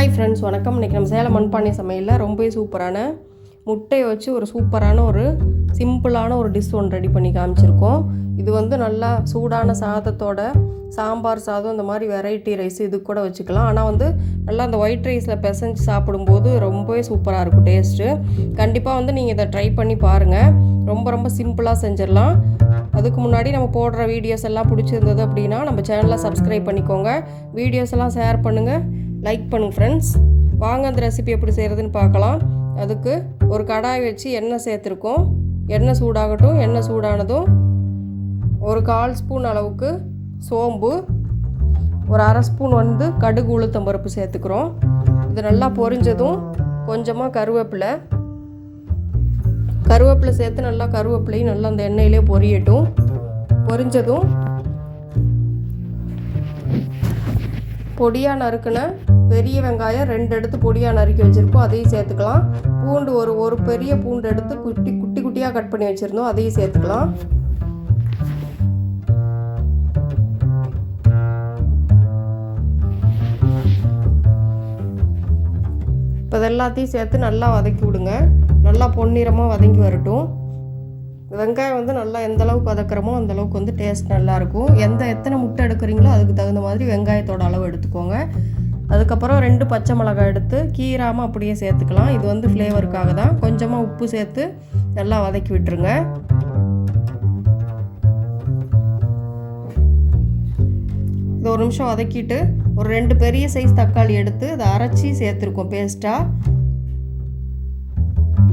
Hi friends வணக்கம். இன்றைக்கி நம்ம சேலம் மண்பானை சமையலில் ரொம்பவே சூப்பரான முட்டையை வச்சு ஒரு சூப்பரான ஒரு சிம்பிளான ஒரு டிஷ் ஒன்று ரெடி பண்ணி காமிச்சிருக்கோம். இது வந்து நல்லா சூடான சாதத்தோட சாம்பார் சாதம் இந்த மாதிரி வெரைட்டி ரைஸ் இது கூட வச்சுக்கலாம். ஆனால் வந்து நல்லா அந்த ஒயிட் ரைஸில் பிசைஞ்சு சாப்பிடும்போது ரொம்பவே சூப்பராக இருக்கும் டேஸ்ட்டு கண்டிப்பாக வந்து நீங்கள் இதை ட்ரை பண்ணி பாருங்கள் ரொம்ப ரொம்ப சிம்பிளாக செஞ்சிடலாம். அதுக்கு முன்னாடி நம்ம போடுற வீடியோஸ் எல்லாம் பிடிச்சிருந்தது அப்படின்னா நம்ம சேனலை சப்ஸ்கிரைப் பண்ணிக்கோங்க. வீடியோஸ் எல்லாம் ஷேர் பண்ணுங்கள் லைக் பண்ணுங்கள் ஃப்ரெண்ட்ஸ் வாங்க அந்த ரெசிபி எப்படி செய்கிறதுன்னு பார்க்கலாம். அதுக்கு ஒரு கடாய் வச்சு எண்ணெய் சேர்த்துருக்கோம். எண்ணெய் சூடாகட்டும் எண்ணெய் சூடானதும் ஒரு கால் ஸ்பூன் அளவுக்கு சோம்பு ஒரு அரை ஸ்பூன் வந்து கடுகு உளுத்தம் பருப்பு சேர்த்துக்கிறோம். இது நல்லா பொரிஞ்சதும் கொஞ்சமாக கருவேப்பிலை. கருவேப்பிலை சேர்த்து நல்லா கருவேப்பிலையும் நல்லா அந்த எண்ணெயிலே பொரியட்டும். பொரிஞ்சதும் பொடியாக நறுக்குன பெரிய வெங்காயம் ரெண்டு எடுத்து பொடியாக நறுக்கி வச்சுருக்கோம். அதையும் சேர்த்துக்கலாம். பூண்டு ஒரு ஒரு பெரிய பூண்டு எடுத்து குட்டி குட்டி குட்டியாக கட் பண்ணி வச்சுருந்தோம். அதையும் சேர்த்துக்கலாம். இப்போ எல்லாத்தையும் சேர்த்து நல்லா வதக்கி விடுங்க. நல்லா பொன்னிறமாக வதங்கி வரட்டும். வெங்காயம் வந்து நல்லா எந்த அளவுக்கு வதக்குறமோ அந்த அளவுக்கு வந்து டேஸ்ட் நல்லாயிருக்கும் எந்த எத்தனை முட்டை எடுக்கிறீங்களோ அதுக்கு தகுந்த மாதிரி வெங்காயத்தோட அளவு எடுத்துக்கோங்க. அதுக்கப்புறம் ரெண்டு பச்சை மிளகாய் எடுத்து கீராமல் அப்படியே சேர்த்துக்கலாம். இது வந்து ஃப்ளேவருக்காக தான். கொஞ்சமாக உப்பு சேர்த்து நல்லா வதக்கி விட்டுருங்க. இது ஒரு நிமிஷம் வதக்கிட்டு ஒரு ரெண்டு பெரிய சைஸ் தக்காளி எடுத்து அதை அரைச்சி சேர்த்துருக்கோம் பேஸ்ட்டாக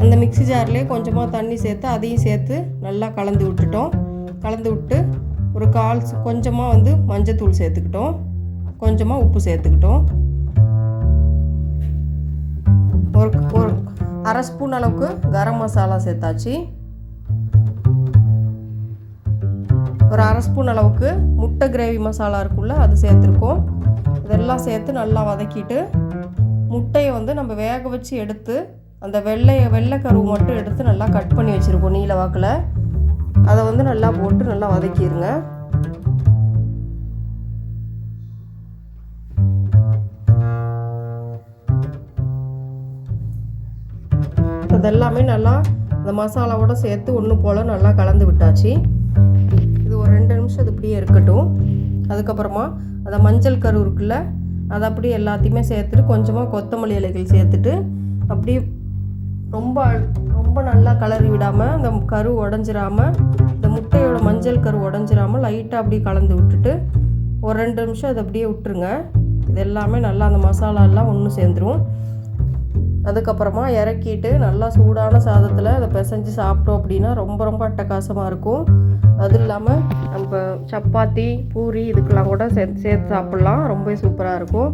அந்த மிக்ஸி ஜார்லேயே கொஞ்சமாக தண்ணி சேர்த்து அதையும் சேர்த்து நல்லா கலந்து விட்டுட்டோம். கலந்து விட்டு ஒரு கால் கொஞ்சமாக வந்து மஞ்சத்தூள் சேர்த்துக்கிட்டோம். கொஞ்சமாக உப்பு சேர்த்துக்கிட்டோம். அரை ஸ்பூன் அளவுக்கு கரம் மசாலா சேர்த்தாச்சு. ஒரு அரை ஸ்பூன் அளவுக்கு முட்டை கிரேவி மசாலா இருக்குல்ல அது சேர்த்துருக்கோம். இதெல்லாம் சேர்த்து நல்லா வதக்கிட்டு முட்டையை வந்து நம்ம வேக வச்சு எடுத்து அந்த வெள்ளைய வெள்ளை கருவு மட்டும் எடுத்து நல்லா கட் பண்ணி வச்சுருக்கோம் நீல வாக்கில். அதை வந்து நல்லா போட்டு நல்லா வதக்கிடுங்க இதெல்லாமே நல்லா இந்த மசாலாவோட சேர்த்து ஒன்று போல் நல்லா கலந்து விட்டாச்சு. இது ஒரு ரெண்டு நிமிஷம் அது இப்படியே இருக்கட்டும். அதுக்கப்புறமா அந்த மஞ்சள் கரு இருக்குல்ல அதை அப்படியே எல்லாத்தையுமே சேர்த்துட்டு கொஞ்சமாக கொத்தமல்லி இலைகள் சேர்த்துட்டு அப்படியே ரொம்ப ரொம்ப நல்லா கலரி விடாமல் அந்த கரு உடஞ்சிராமல் இந்த முட்டையோட மஞ்சள் கரு உடஞ்சிராமல் லைட்டாக அப்படியே கலந்து விட்டுட்டு ஒரு ரெண்டு நிமிஷம் அதை அப்படியே விட்டுருங்க. இது எல்லாமே நல்லா அந்த மசாலாலாம் ஒன்று சேர்ந்துரும். அதுக்கப்புறமா இறக்கிட்டு நல்லா சூடான சாதத்தில் அதை பிசைஞ்சு சாப்பிட்டோம் அப்படின்னா ரொம்ப ரொம்ப அட்டகாசமாக இருக்கும். அதுவும் இல்லாமல் நம்ம சப்பாத்தி பூரி இதுக்கெல்லாம் கூட சேர்த்து சேர்த்து சாப்பிட்லாம். ரொம்ப சூப்பராக இருக்கும்.